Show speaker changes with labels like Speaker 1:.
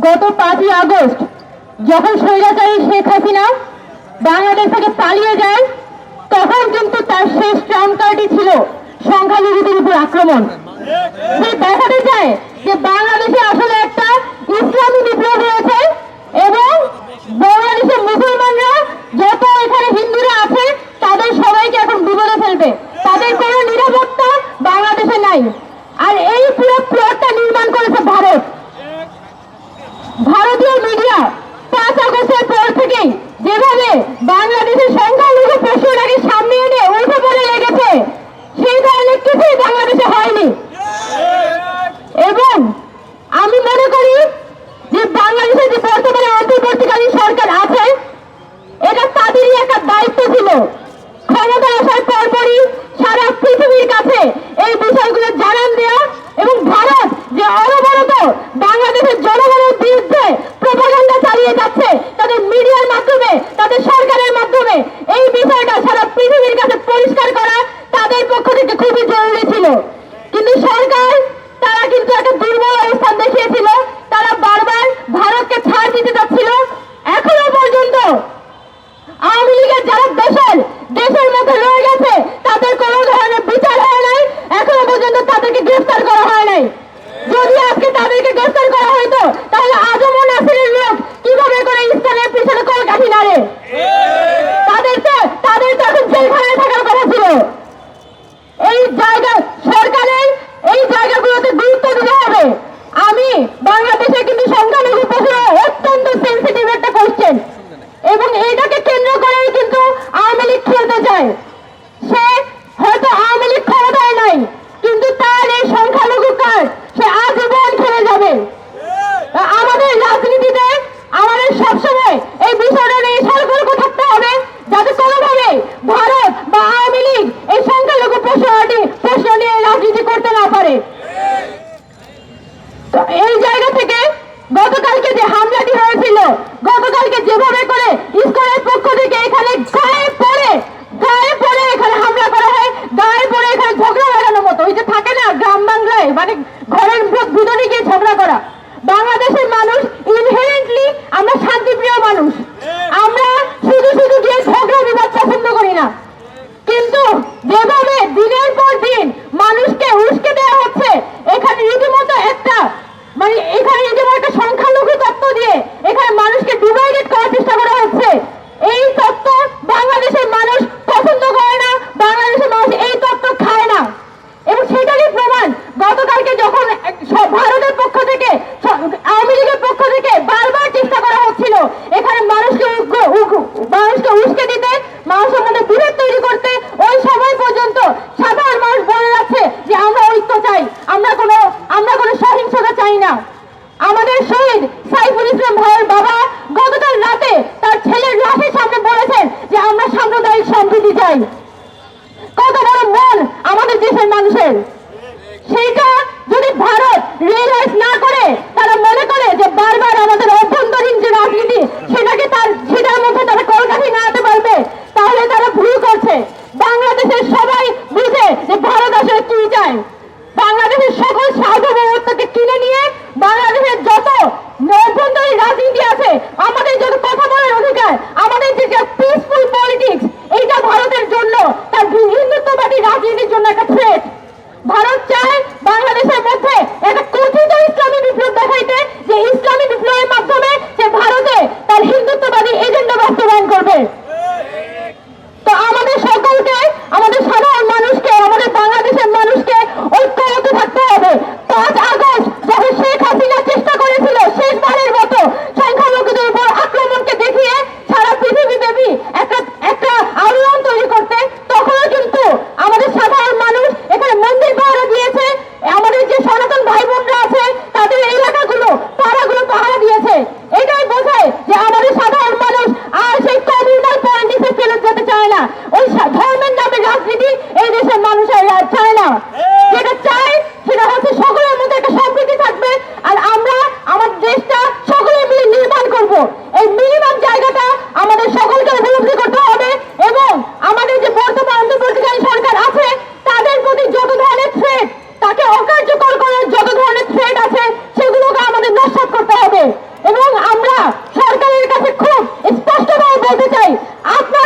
Speaker 1: গত পাঁচই আগস্ট, যখন স্বৈরাচারী শেখ হাসিনা বাংলাদেশ থেকে পালিয়ে যায়, তখন কিন্তু তার শেষ ট্রামকারটি ছিল সংখ্যালঘুদের উপর আক্রমণ। সে দেখাতে চায় যে বাংলাদেশে আসলে একটা ইসলামী বিপ্লব রয়েছে এবং বাংলাদেশের মুসলমানরা যত এখানে হিন্দুরা আছে, তাদের সবাইকে এখন বিপদে ফেলবে। তাদের কোনো নিরাপত্তা বাংলাদেশে নাই। আর এই পুরো প্লটটা নির্মাণ করেছে ভারত। ভারতীয় মিডিয়া পাঁচ আগস্টের পর থেকেই যেভাবে বাংলাদেশের সংখ্যালঘু প্রশ্নটাকে সামনে এনে উল্টো বলে লেগেছে মানে আমাদের শহীদ সাইফুল ইসলাম ভাইয়ের বাবা গতকাল রাতে তার ছেলের লাশের সামনে বলেছেন যে আমরা সাম্প্রদায়িক সম্প্রীতি চাই। কত বড় মন আমাদের দেশের মানুষের। সেইটা যদি ভারত রেল পাঁচ আগস্ট যখন শেখ হাসিনা চেষ্টা করেছিল শেষবারের করতে হবে। এবং আমরা সরকারের কাছে খুব স্পষ্টভাবে বলতে চাই আপনার